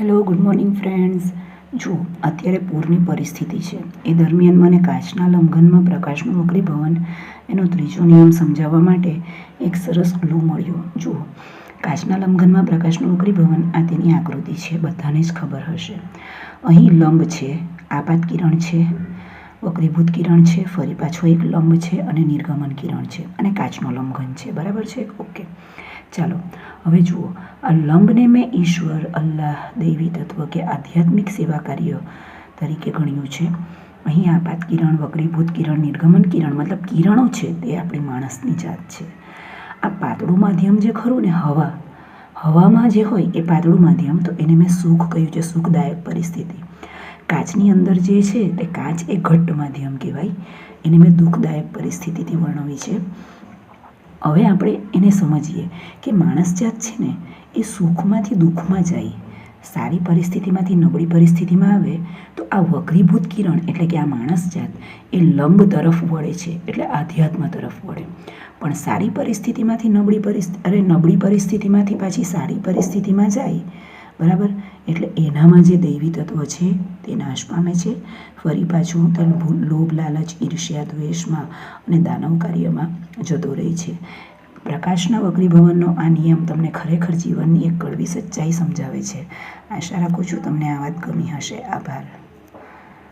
Hello good morning friends જો અત્યારે પૂરની પરિસ્થિતિ છે. એ દરમિયાન મને કાચના લંઘનમાં પ્રકાશનું વક્રીભવન એનો ત્રીજો નિયમ સમજાવવા માટે એક સરસ ક્લુ મળ્યો. જુઓ, કાચના લંઘનમાં પ્રકાશનું વક્રીભવન આ તેની આકૃતિ છે. બધાને જ ખબર હશે. અહીં લંબ છે, આપાત કિરણ છે, વક્રીભૂત કિરણ છે, ફરી પાછો એક લંબ છે અને નિર્ગમન કિરણ છે અને કાચનો લંઘન છે. બરાબર છે? ઓકે. ચાલો હવે જુઓ, આ લંબને મેં ઈશ્વર, અલ્લાહ, દૈવી તત્વ કે આધ્યાત્મિક સેવા કાર્ય તરીકે ગણ્યું છે. અહીં આપાત કિરણ વક્રીભૂત કિરણ, નિર્ગમન કિરણ, મતલબ કિરણો છે તે આપણી માણસની જાત છે. આ પાતળું માધ્યમ જે ખરું ને હવા, હવામાં જે હોય એ પાતળું માધ્યમ, તો એને મેં સુખ કહ્યું છે, સુખદાયક પરિસ્થિતિ. કાચની અંદર જે છે તે કાચ એ ઘટ્ટ માધ્યમ કહેવાય. એને મેં દુઃખદાયક પરિસ્થિતિથી વર્ણવી છે. હવે આપણે એને સમજીએ કે માણસ જાત છે ને, એ સુખમાંથી દુઃખમાં જાય, સારી પરિસ્થિતિમાંથી નબળી પરિસ્થિતિમાં આવે, તો આ વક્રીભૂત કિરણ એટલે કે આ માણસ જાત, એ લંબ તરફ વળે છે, એટલે આધ્યાત્મ તરફ વળે. પણ સારી પરિસ્થિતિમાંથી નબળી પરિસ્થિતિ અરે નબળી પરિસ્થિતિમાંથી પાછી સારી પરિસ્થિતિમાં જાય બરાબર? એટલે એનામાં જે દૈવી તત્વ છે, તે નાશ પામે છે. ફરી પાછું તન લોભ, લાલચ, ઈર્ષ્યા દ્વેષમાં અને દાનવ કાર્યમાં જતો રહે છે. પ્રકાશના વક્રીભવનનો આ નિયમ તમને ખરેખર જીવનની એક કડવી સચ્ચાઈ સમજાવે છે. આશા રાખું છું તમને આ વાત ગમી હશે. આભાર.